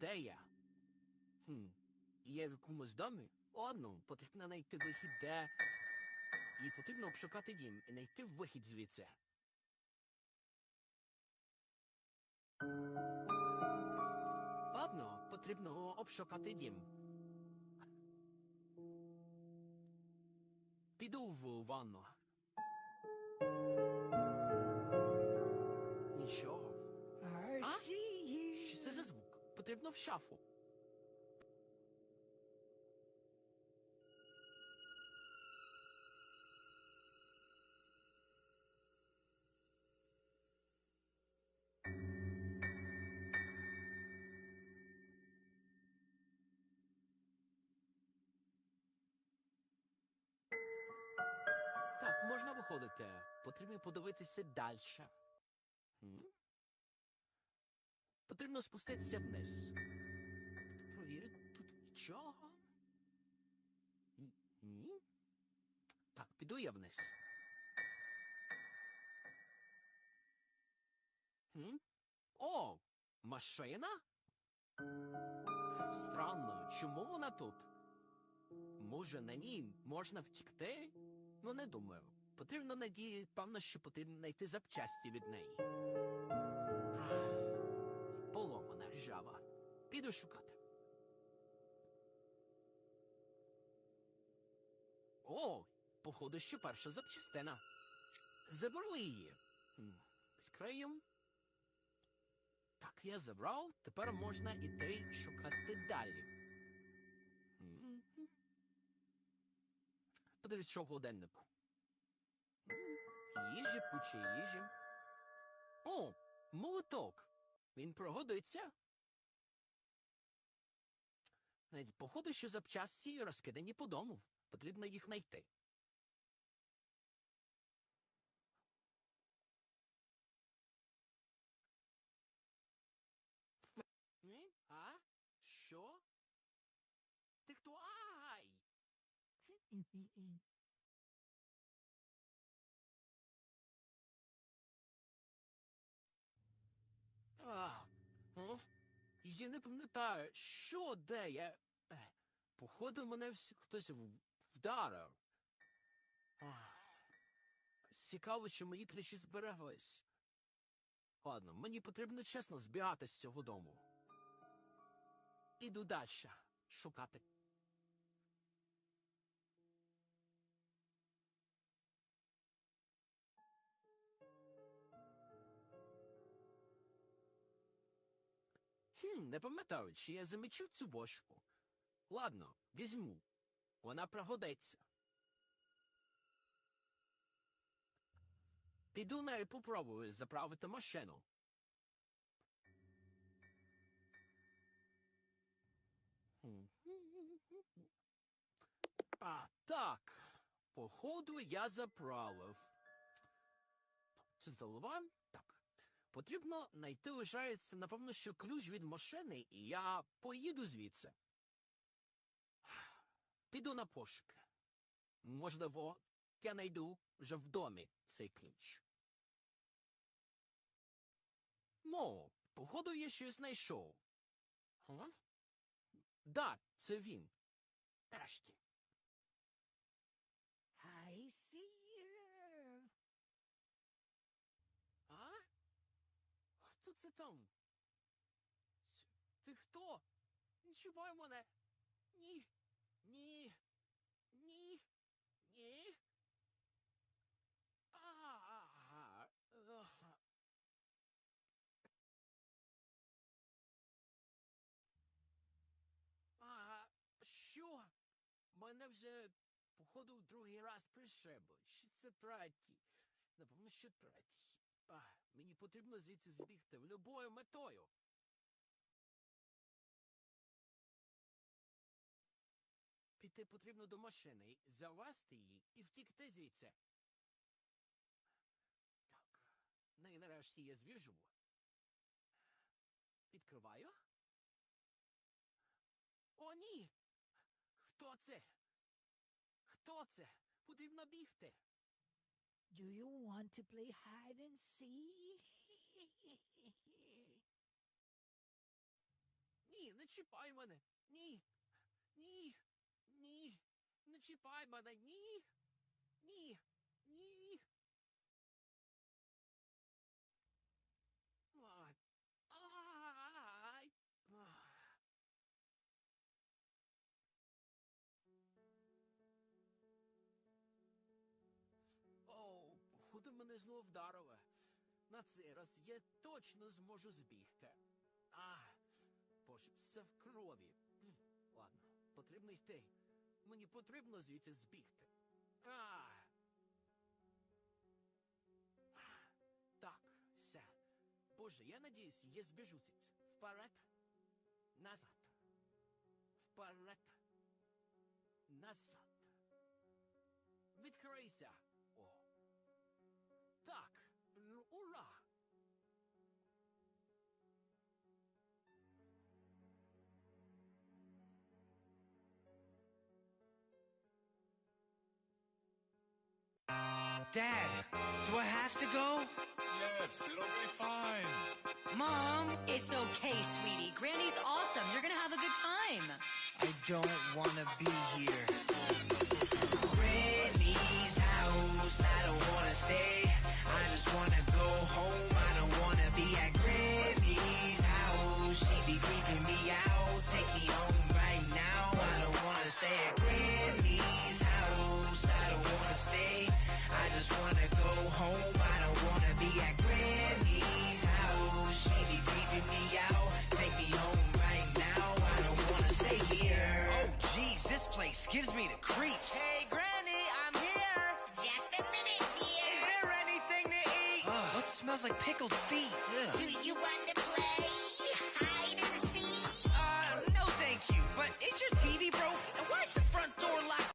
Де я? Хм. Я в якомусь домі? Ладно, потрібно знайти вихід, де. І потрібно обшукати дім і знайти вихід звідси. Ладно, потрібно обшукати дім. Піду в ванну. Потрібно в шафу. Так, можна виходити. Потрібно подивитися далі. Потрібно спуститися вниз. Провірити тут нічого. Ні. Так, піду я вниз. Хм? О, машина? Странно, чому вона тут? Може, на ній можна втікти? Ну, не думаю. Потрібно надії, певно, що потрібно знайти запчасті від неї. Піду шукати. О, походу, що перша запчастина. Заберу її. Відкрию. Так, я забрав. Тепер можна іти шукати далі. М. Подивись, що в годиннику. Їжі, пучі їжі. О, молоток. Він прогодиться. Навіть походу, що запчасті розкидані по дому. Потрібно їх знайти. А? Що? Ти хто? Ай! А, о, я не пам'ятаю, що де я. Е, Походу, мене всі хтось вдарив. Цікаво, що мої тріші збереглись. Ладно, мені потрібно чесно збігати з цього дому. Іду далі шукати. Хм, не пам'ятаю, чи я замічив цю бошку. Ладно, візьму. Вона пригодиться. Піду нею попробую заправити машину. А, так. Походу, я заправив. Це залива? Так. Потрібно знайти лишається, напевно, що ключ від машини, і я поїду звідси. Піду на пошуки. Можливо, я знайду вже в домі цей ключ. Ну, походу, я щось знайшов. Га? Да, це він. Нарешті. I see you. А? Хто це там? Ти хто? Не чіпай мене. Ні. Ні. Ні. Ні. А. А, що? Мене вже, походу, в другий раз пришибло. Що це третій? Напевно, що третій. А, мені потрібно звідси збігти любою метою. Піти потрібно до машини, завести її і втікти звідси. Так, ну нарешті я збіжу. Відкриваю. О, ні! Хто це? Хто це? Потрібно бігти. Do you want to play hide and seek? чіпай мене. Ні. Ні. Ні. Не чіпай мене. Ні. Ні. Ні. Мене знову вдарило. На цей раз я точно зможу збігти. А, боже, все в крові. Ладно, потрібно йти. Мені потрібно звідси збігти. А. Так, все. Боже, я надіюсь, я збіжу звідси. Вперед. Назад. Вперед. Назад. Відкрийся. О. Так. Ну, ура! Dad, do I have to go? Yes, it'll be fine. Mom, It's okay, sweetie. Granny's awesome. You're gonna have a good time. I don't want to be here. Smells like pickled feet? Do you want to play?